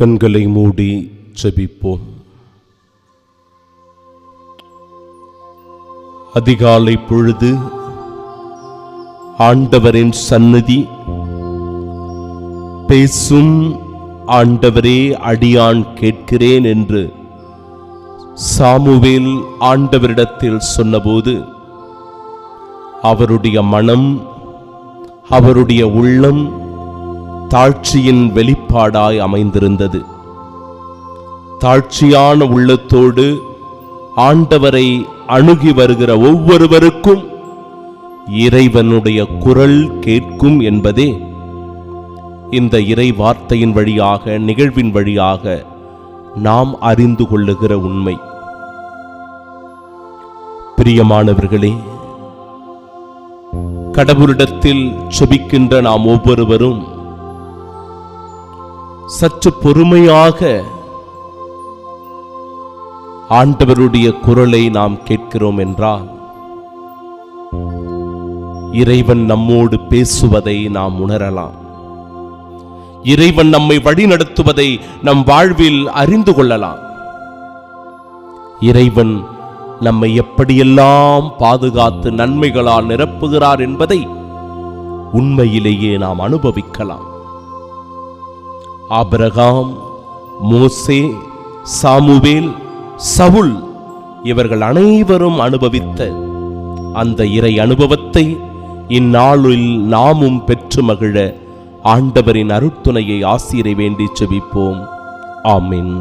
கண்களை மூடி செபிப்போம் அதிகாலை பொழுது ஆண்டவரின் சந்நிதி பேசும் ஆண்டவரே அடியான் கேட்கிறேன் என்று சாமுவேல் ஆண்டவரிடத்தில் சொன்னபோது அவருடைய மனம் அவருடைய உள்ளம் தாழ்ச்சியின் வெளிப்பாடாய் அமைந்திருந்தது. தாழ்ச்சியான உள்ளத்தோடு ஆண்டவரை அணுகி வருகிற ஒவ்வொருவருக்கும் இறைவனுடைய குரல் கேட்கும் என்பதே இந்த இறை வார்த்தையின் வழியாக நிகழ்வின் வழியாக நாம் அறிந்து கொள்ளுகிற உண்மை. பிரியமானவர்களே கடவுளிடத்தில் செபிக்கின்ற நாம் ஒவ்வொருவரும் சற்று பொறுமையாக ஆண்டவருடைய குரலை நாம் கேட்கிறோம் என்றால் இறைவன் நம்மோடு பேசுவதை நாம் உணரலாம். இறைவன் நம்மை வழிநடத்துவதை நம் வாழ்வில் அறிந்து கொள்ளலாம். இறைவன் நம்மை எப்படியெல்லாம் பாதுகாத்து நன்மைகளால் நிரப்புகிறார் என்பதை உண்மையிலேயே நாம் அனுபவிக்கலாம். ஆபிரகாம் மோசே சாமுவேல் சவுல் இவர்கள் அனைவரும் அனுபவித்த அந்த இறை அனுபவத்தை இந்நாளில் நாமும் பெற்று மகிழ ஆண்டவரின் அருட்துணையை ஆசிரை வேண்டி செபிப்போம். ஆமின்.